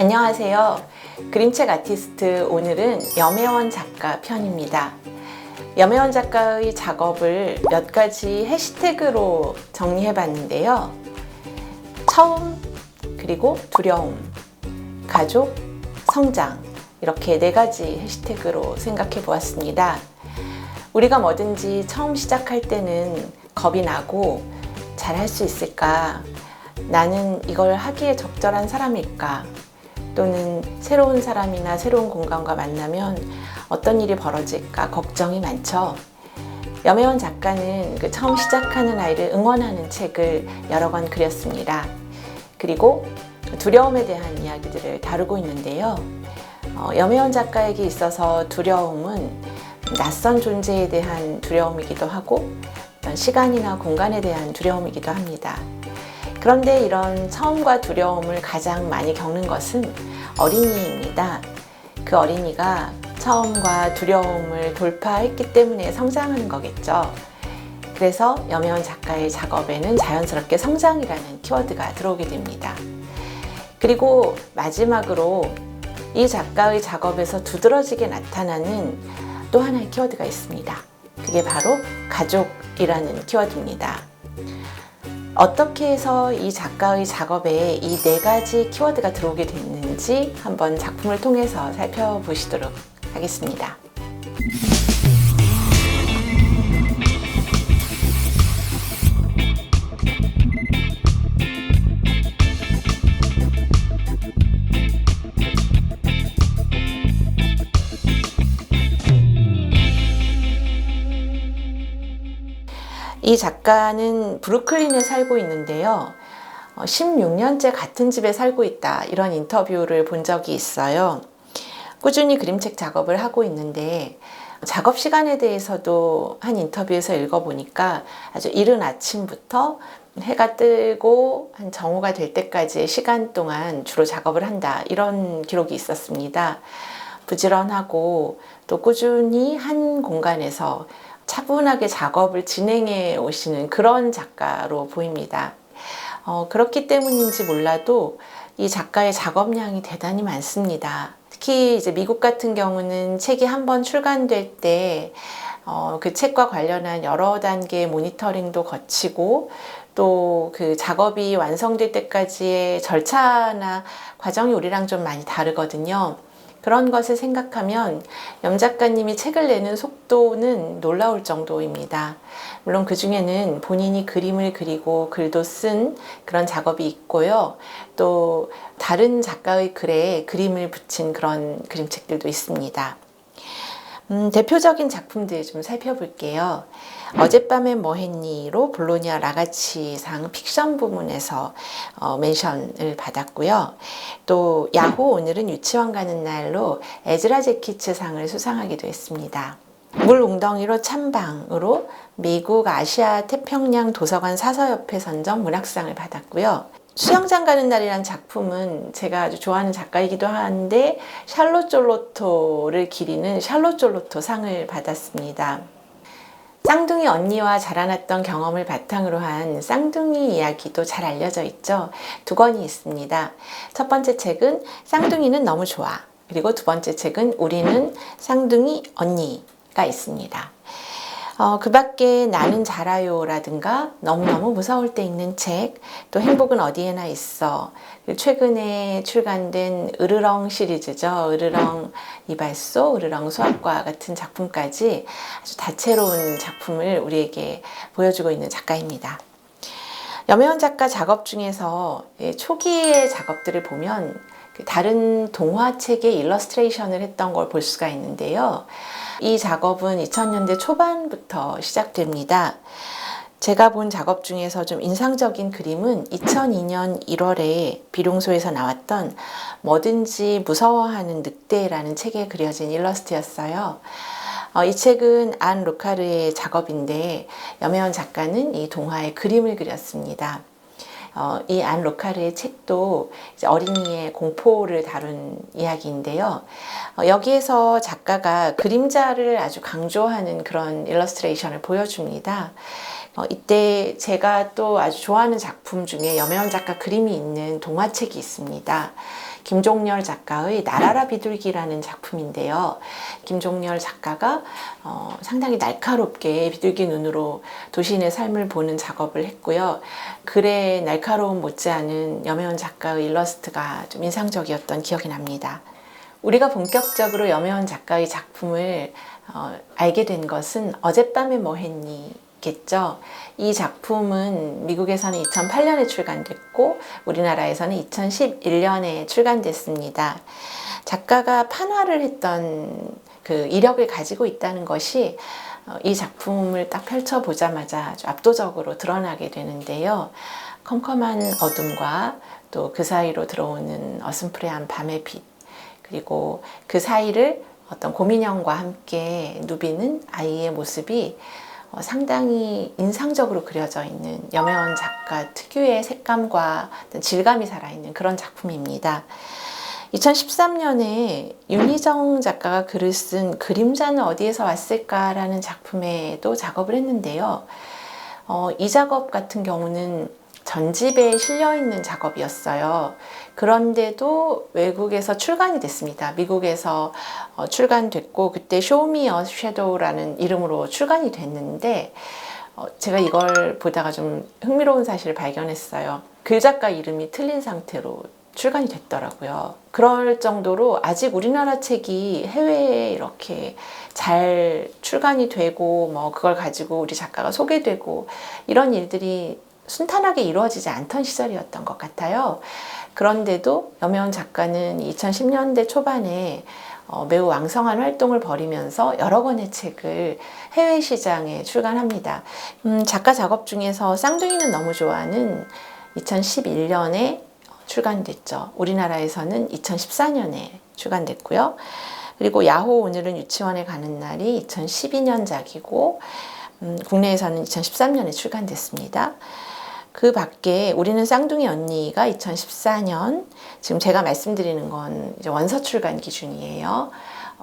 안녕하세요. 그림책 아티스트 오늘은 염혜원 작가 편입니다. 염혜원 작가의 작업을 몇 가지 해시태그로 정리해 봤는데요. 처음, 그리고 두려움, 가족, 성장, 이렇게 네 가지 해시태그로 생각해 보았습니다. 우리가 뭐든지 처음 시작할 때는 겁이 나고 잘할 수 있을까? 나는 이걸 하기에 적절한 사람일까? 또는 새로운 사람이나 새로운 공간과 만나면 어떤 일이 벌어질까 걱정이 많죠. 염혜원 작가는 그 처음 시작하는 아이를 응원하는 책을 여러 권 그렸습니다. 그리고 두려움에 대한 이야기들을 다루고 있는데요. 어, 염혜원 작가에게 있어서 두려움은 낯선 존재에 대한 두려움이기도 하고 시간이나 공간에 대한 두려움이기도 합니다. 그런데 이런 처음과 두려움을 가장 많이 겪는 것은 어린이입니다. 그 어린이가 처음과 두려움을 돌파했기 때문에 성장하는 거겠죠. 그래서 염혜원 작가의 작업에는 자연스럽게 성장이라는 키워드가 들어오게 됩니다. 그리고 마지막으로 이 작가의 작업에서 두드러지게 나타나는 또 하나의 키워드가 있습니다. 그게 바로 가족이라는 키워드입니다. 어떻게 해서 이 작가의 작업에 이 네 가지 키워드가 들어오게 됐는지 한번 작품을 통해서 살펴보시도록 하겠습니다. 이 작가는 브루클린에 살고 있는데요. 16년째 같은 집에 살고 있다. 이런 인터뷰를 본 적이 있어요. 꾸준히 그림책 작업을 하고 있는데 작업 시간에 대해서도 한 인터뷰에서 읽어보니까 아주 이른 아침부터 해가 뜨고 한 정오가 될 때까지의 시간 동안 주로 작업을 한다. 이런 기록이 있었습니다. 부지런하고 또 꾸준히 한 공간에서 차분하게 작업을 진행해 오시는 그런 작가로 보입니다. 어, 그렇기 때문인지 몰라도 이 작가의 작업량이 대단히 많습니다. 특히 이제 미국 같은 경우는 책이 한 번 출간될 때 어, 그 책과 관련한 여러 단계의 모니터링도 거치고 또 그 작업이 완성될 때까지의 절차나 과정이 우리랑 좀 많이 다르거든요. 그런 것을 생각하면 염 작가님이 책을 내는 속도는 놀라울 정도입니다. 물론 그 중에는 본인이 그림을 그리고 글도 쓴 그런 작업이 있고요. 또 다른 작가의 글에 그림을 붙인 그런 그림책들도 있습니다. 음, 대표적인 작품들 좀 살펴볼게요. 어젯밤에 뭐 했니로 볼로니아 라가치상 픽션 부문에서 어, 멘션을 받았고요. 또 야호 오늘은 유치원 가는 날로 에즈라 제키츠 상을 수상하기도 했습니다. 물 웅덩이로 찬방으로 미국 아시아 태평양 도서관 사서협회 선정 문학상을 받았고요. 수영장 가는 날이란 작품은 제가 아주 좋아하는 작가이기도 한데 샬롯 졸로토를 기리는 샬롯 졸로토 상을 받았습니다. 쌍둥이 언니와 자라났던 경험을 바탕으로 한 쌍둥이 이야기도 잘 알려져 있죠. 두 권이 있습니다. 첫 번째 책은 쌍둥이는 너무 좋아. 그리고 두 번째 책은 우리는 쌍둥이 언니가 있습니다. 어, 그 밖에 나는 잘아요라든가 너무너무 무서울 때 읽는 책, 또 행복은 어디에나 있어. 최근에 출간된 으르렁 시리즈죠. 으르렁 이발소, 으르렁 수학과 같은 작품까지 아주 다채로운 작품을 우리에게 보여주고 있는 작가입니다. 염혜원 작가 작업 중에서 예, 초기의 작업들을 보면 그 다른 동화책의 일러스트레이션을 했던 걸 볼 수가 있는데요. 이 작업은 2000년대 초반부터 시작됩니다. 제가 본 작업 중에서 좀 인상적인 그림은 2002년 1월에 비룡소에서 나왔던 뭐든지 무서워하는 늑대라는 책에 그려진 일러스트였어요. 어, 이 책은 안 루카르의 작업인데 염혜원 작가는 이 동화의 그림을 그렸습니다. 어, 이안 로카르의 책도 어린이의 공포를 다룬 이야기인데요. 어, 여기에서 작가가 그림자를 아주 강조하는 그런 일러스트레이션을 보여줍니다. 어, 이때 제가 또 아주 좋아하는 작품 중에 염혜원 작가 그림이 있는 동화책이 있습니다. 김종렬 작가의 나라라 비둘기라는 작품인데요. 김종렬 작가가 어, 상당히 날카롭게 비둘기 눈으로 도시인의 삶을 보는 작업을 했고요. 글의 날카로움 못지않은 염혜원 작가의 일러스트가 좀 인상적이었던 기억이 납니다. 우리가 본격적으로 염혜원 작가의 작품을 어, 알게 된 것은 어젯밤에 뭐 했니? 겠죠. 이 작품은 미국에서는 2008년에 출간됐고 우리나라에서는 2011년에 출간됐습니다. 작가가 판화를 했던 그 이력을 가지고 있다는 것이 어, 이 작품을 딱 펼쳐보자마자 아주 압도적으로 드러나게 되는데요. 컴컴한 어둠과 또 그 사이로 들어오는 어슴푸레한 밤의 빛, 그리고 그 사이를 어떤 고민형과 함께 누비는 아이의 모습이 어, 상당히 인상적으로 그려져 있는 염혜원 작가 특유의 색감과 질감이 살아있는 그런 작품입니다. 2013년에 윤희정 작가가 글을 쓴 그림자는 어디에서 왔을까라는 작품에도 작업을 했는데요. 어, 이 작업 같은 경우는 전집에 실려 있는 작업이었어요. 그런데도 외국에서 출간이 됐습니다. 미국에서 어, 출간됐고 그때 쇼미 어 섀도우라는 이름으로 출간이 됐는데 어, 제가 이걸 보다가 좀 흥미로운 사실을 발견했어요. 글 작가 이름이 틀린 상태로 출간이 됐더라고요. 그럴 정도로 아직 우리나라 책이 해외에 이렇게 잘 출간이 되고 뭐 그걸 가지고 우리 작가가 소개되고 이런 일들이 순탄하게 이루어지지 않던 시절이었던 것 같아요. 그런데도 염혜원 작가는 2010년대 초반에 어, 매우 왕성한 활동을 벌이면서 여러 권의 책을 해외 시장에 출간합니다. 음, 작가 작업 중에서 쌍둥이는 너무 좋아하는 2011년에 출간됐죠. 우리나라에서는 2014년에 출간됐고요. 그리고 야호 오늘은 유치원에 가는 날이 2012년작이고 음, 국내에서는 2013년에 출간됐습니다. 그 밖에 우리는 쌍둥이 언니가 2014년 지금 제가 말씀드리는 건 원서 출간 기준이에요.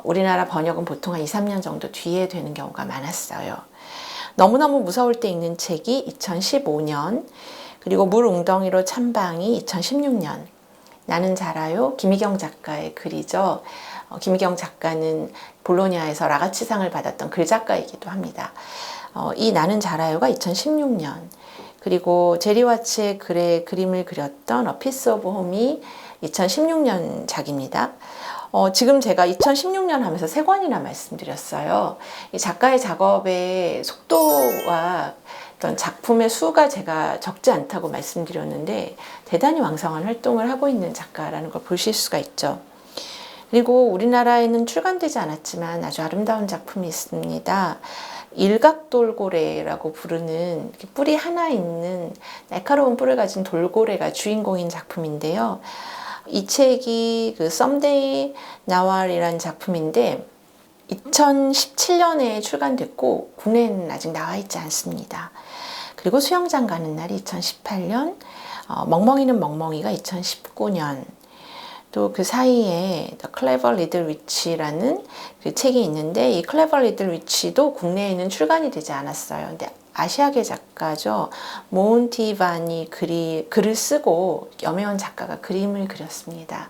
우리나라 번역은 보통 한 2, 3년 정도 뒤에 되는 경우가 많았어요. 너무너무 무서울 때 읽는 책이 2015년 그리고 물 웅덩이로 찬방이 2016년 나는 자라요 김희경 작가의 글이죠. 어, 김희경 작가는 볼로냐에서 라가치상을 받았던 글 작가이기도 합니다. 어, 이 나는 자라요가 2016년 그리고 제리와츠의 글에 그림을 그렸던 어 피스 오브 홈이 2016년 작입니다. 어, 지금 제가 2016년 하면서 세 권이나 말씀드렸어요. 이 작가의 작업의 속도와 어떤 작품의 수가 제가 적지 않다고 말씀드렸는데 대단히 왕성한 활동을 하고 있는 작가라는 걸 보실 수가 있죠. 그리고 우리나라에는 출간되지 않았지만 아주 아름다운 작품이 있습니다. 일각돌고래라고 부르는 뿌리 하나 있는 날카로운 뿔을 가진 돌고래가 주인공인 작품인데요. 이 책이 그 썸데이 나왈이라는 작품인데 2017년에 출간됐고 국내에는 아직 나와 있지 않습니다. 그리고 수영장 가는 날이 2018년, 어, 멍멍이는 멍멍이가 2019년, 또 그 사이에 Clever Little Witch라는 그 책이 있는데 이 Clever Little Witch도 국내에는 출간이 되지 않았어요. 근데 아시아계 작가죠. 모운티반이 글이, 글을 쓰고 염혜원 작가가 그림을 그렸습니다.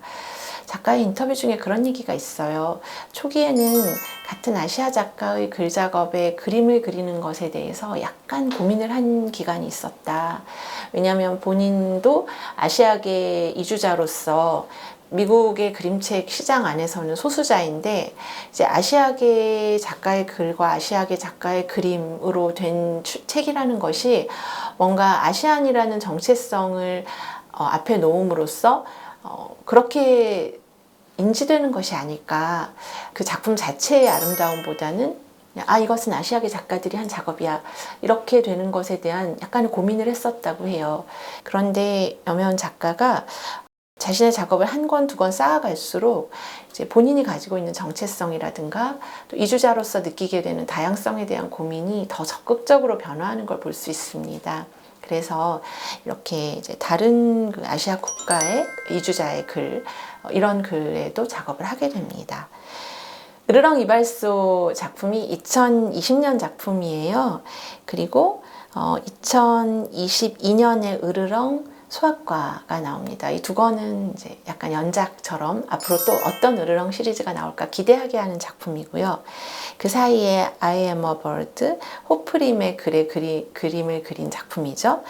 작가의 인터뷰 중에 그런 얘기가 있어요. 초기에는 같은 아시아 작가의 글 작업에 그림을 그리는 것에 대해서 약간 고민을 한 기간이 있었다. 왜냐하면 본인도 아시아계 이주자로서 미국의 그림책 시장 안에서는 소수자인데 이제 아시아계 작가의 글과 아시아계 작가의 그림으로 된 책이라는 것이 뭔가 아시안이라는 정체성을 어, 앞에 놓음으로써 어, 그렇게 인지되는 것이 아닐까. 그 작품 자체의 아름다움보다는 아, 이것은 아시아계 작가들이 한 작업이야. 이렇게 되는 것에 대한 약간의 고민을 했었다고 해요. 그런데 염혜원 작가가 자신의 작업을 한 권, 두 권 쌓아갈수록 이제 본인이 가지고 있는 정체성이라든가 또 이주자로서 느끼게 되는 다양성에 대한 고민이 더 적극적으로 변화하는 걸 볼 수 있습니다. 그래서 이렇게 이제 다른 그 아시아 국가의 이주자의 글 어, 이런 글에도 작업을 하게 됩니다. 으르렁 이발소 작품이 2020년 작품이에요. 그리고 어, 2022년에 으르렁 소아과가 나옵니다. 이 두 권은 이제 약간 연작처럼 앞으로 또 어떤 으르렁 시리즈가 나올까 기대하게 하는 작품이고요. 그 사이에 I am a bird, 호프림의 글의 그리, 그림을 그린 작품이죠.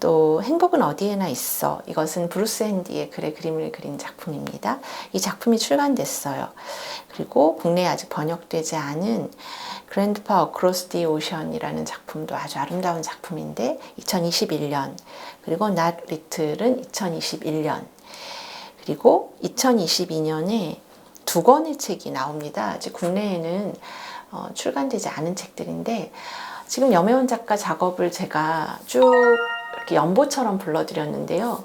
또 행복은 어디에나 있어. 이것은 브루스 핸디의 글의 그림을 그린 작품입니다. 이 작품이 출간됐어요. 그리고 국내에 아직 번역되지 않은 그랜드파 어크로스 디 오션이라는 작품도 아주 아름다운 작품인데 2021년 그리고 Not Little은 2021년 그리고 2022년에 두 권의 책이 나옵니다. 아직 국내에는 어, 출간되지 않은 책들인데 지금 염혜원 작가 작업을 제가 쭉 이렇게 연보처럼 불러드렸는데요.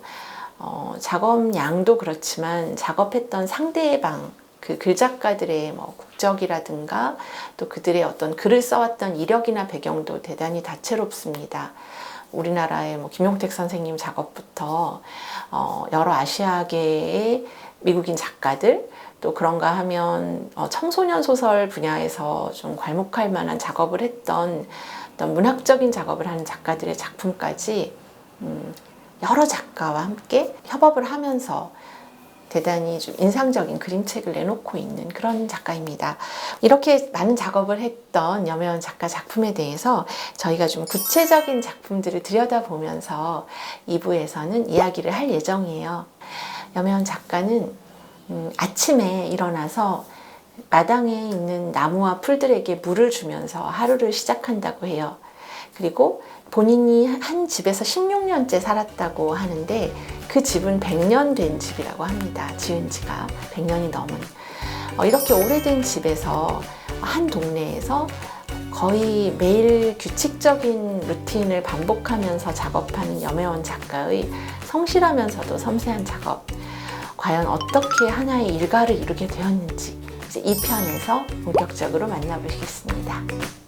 어, 작업 양도 그렇지만 작업했던 상대방 그 글작가들의 뭐 국적이라든가 또 그들의 어떤 글을 써왔던 이력이나 배경도 대단히 다채롭습니다. 우리나라의 뭐 김용택 선생님 작업부터 어, 여러 아시아계의 미국인 작가들 또 그런가 하면 어, 청소년 소설 분야에서 좀 괄목할 만한 작업을 했던 어떤 문학적인 작업을 하는 작가들의 작품까지 음, 여러 작가와 함께 협업을 하면서 대단히 좀 인상적인 그림책을 내놓고 있는 그런 작가입니다. 이렇게 많은 작업을 했던 염혜원 작가 작품에 대해서 저희가 좀 구체적인 작품들을 들여다보면서 2부에서는 이야기를 할 예정이에요. 염혜원 작가는 음, 아침에 일어나서 마당에 있는 나무와 풀들에게 물을 주면서 하루를 시작한다고 해요. 그리고 본인이 한 집에서 16년째 살았다고 하는데 그 집은 100년 된 집이라고 합니다. 지은 지가 100년이 넘은. 어, 이렇게 오래된 집에서 한 동네에서 거의 매일 규칙적인 루틴을 반복하면서 작업하는 염혜원 작가의 성실하면서도 섬세한 작업. 과연 어떻게 하나의 일가를 이루게 되었는지 이 편에서 본격적으로 만나보시겠습니다.